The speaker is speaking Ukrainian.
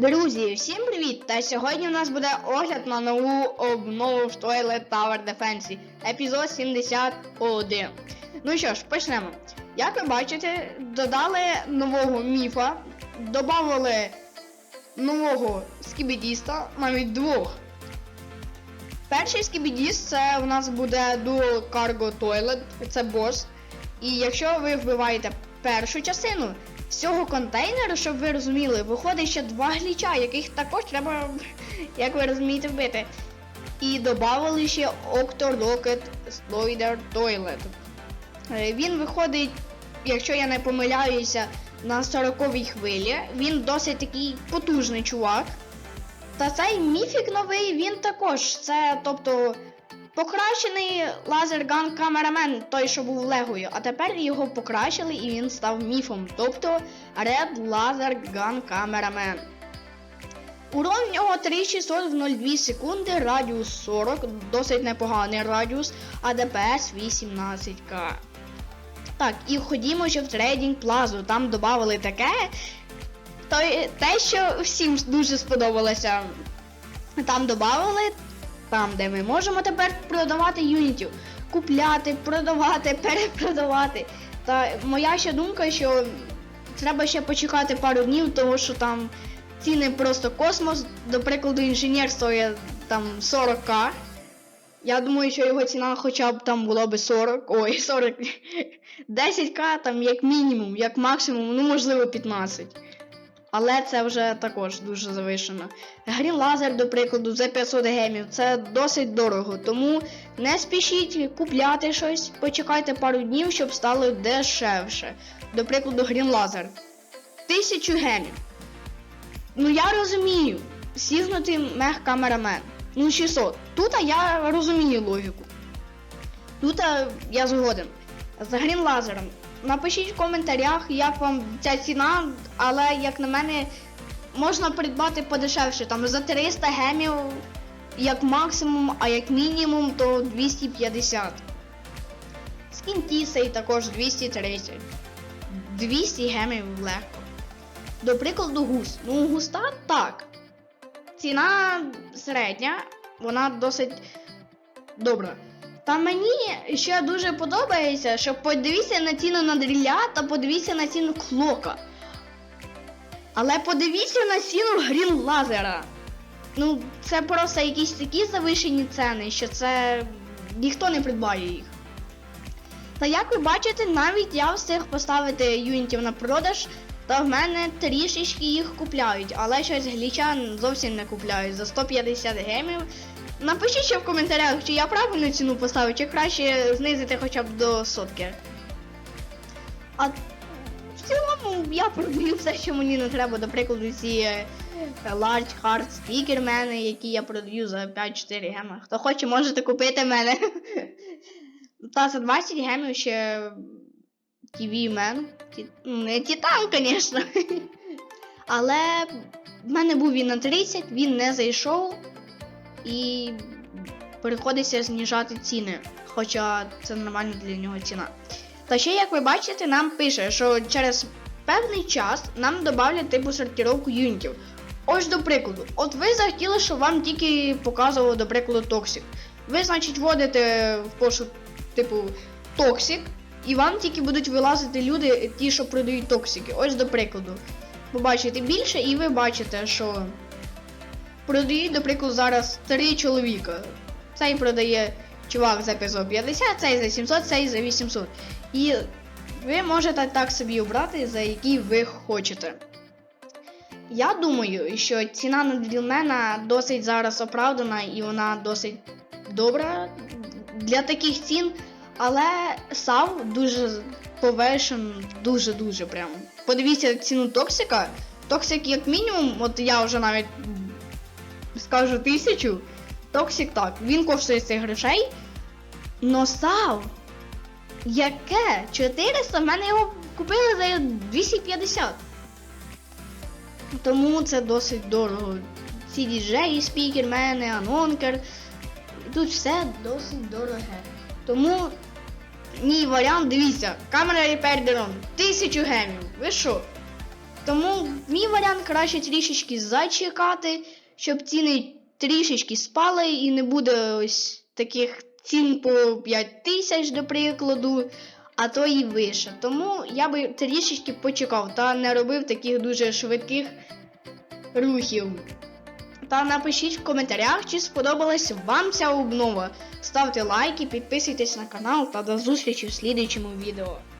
Друзі, всім привіт! Та сьогодні у нас буде огляд на нову обнову в Toilet Tower Defense, епізод 71. Ну що ж, почнемо. Як ви бачите, додали нового міфа, додали нового скібідіста, навіть двох. Перший скібідіст це у нас буде Dual Cargo Toilet, це бос. І якщо ви вбиваєте першу частину з цього контейнеру, щоб ви розуміли, виходить ще два гліча, яких також треба, як ви розумієте, вбити. І додали ще Octo Rocket Slider Toilet. Е, Він виходить, якщо я не помиляюся, на 40-й хвилі. Він досить такий потужний чувак. Та цей міфік новий, він також. Це, тобто, покращений лазерган камерамен, той, що був легою, а тепер його покращили і він став міфом. Тобто Red Laser Gun Cameraman. Урон в нього 3600 в 0,2 секунди, радіус 40, досить непоганий радіус, а ДПС 18к. Так, і ходімо ще в трейдинг плазу. Там додали таке. То, те, що всім дуже сподобалося. Там додали, там, де ми можемо тепер продавати юнітів. Купляти, продавати, перепродавати. Та моя ще думка, що треба ще почекати пару днів, тому що там ціни просто космос. До прикладу, інженер стоїть там 40к. Я думаю, що його ціна хоча б там була би 40, ой, 40, 10к там як мінімум, як максимум, ну можливо 15. Але це вже також дуже завишено. Грін лазер, до прикладу, за 500 гемів це досить дорого, тому не спішіть купляти щось, почекайте пару днів, щоб стало дешевше. До прикладу, грін лазер. 1000 гемів. Ну я розумію, сігнутий мех камерамен. Ну 600. Тут я розумію логіку. Тут я згоден. За грін лазером. Напишіть в коментарях, як вам ця ціна, але як на мене, можна придбати подешевше, там за 300 гемів як максимум, а як мінімум, то 250. Скін Тісей також 230. 200 гемів легко. До прикладу, гус. Ну, густа так. Ціна середня, вона досить добра. Та мені ще дуже подобається, що подивіться на ціну на дріля та подивіться на ціну клока. Але подивіться на ціну грін лазера. Ну, це просто якісь такі завишені ціни, що це ніхто не придбає їх. Та як ви бачите, навіть я встиг поставити юнітів на продаж, та в мене трішечки їх купляють, але щось гліча зовсім не купляють за 150 гемів. Напишіть ще в коментарях, чи я правильну ціну поставив, чи краще знизити хоча б до сотки. А в цілому я продаю все, що мені не треба, до прикладу, ці е, Large Hard Speaker мене, які я продаю за 5-4 гема. Хто хоче, можете купити мене. Та за 20 гемів ще TV мен. Ті... ну, Не Титан, звісно. Але в мене був він на 30, він не зайшов і приходиться зніжати ціни, хоча це нормальна для нього ціна. Та ще, як ви бачите, нам пише, що через певний час нам додавлять типу сортировку юнітів. Ось до прикладу, от ви захотіли, щоб вам тільки показувало, до прикладу, токсик. Ви, значить, вводите в пошук, типу, токсик, і вам тільки будуть вилазити люди, ті, що продають токсики. Ось до прикладу. Побачите більше, і ви бачите, що продають, до прикладу, зараз три чоловіка. Цей продає чувак за 550, цей за 700, цей за 800. І ви можете так собі обрати, за який ви хочете. Я думаю, що ціна на дрілмена досить зараз оправдана і вона досить добра для таких цін, але сав дуже повешен, дуже-дуже прямо. Подивіться ціну Токсика. Токсик, як мінімум, от я вже навіть скажу тисячу. Токсик так, він коштує цих грошей. Но сав. Яке? 400? В мене його купили за 250. Тому це досить дорого. Ці діджеї, спікермени, анонкер. Тут все досить дороге. Тому мій варіант, дивіться, камера репердером 1000 гемів. Ви що? Тому мій варіант краще трішечки зачекати, щоб ціни трішечки спали і не буде ось таких цін по 5 тисяч, до прикладу, а то і вище. Тому я би трішечки почекав та не робив таких дуже швидких рухів. Та напишіть в коментарях, чи сподобалась вам ця обнова. Ставте лайки, підписуйтесь на канал та до зустрічі в слідуючому відео.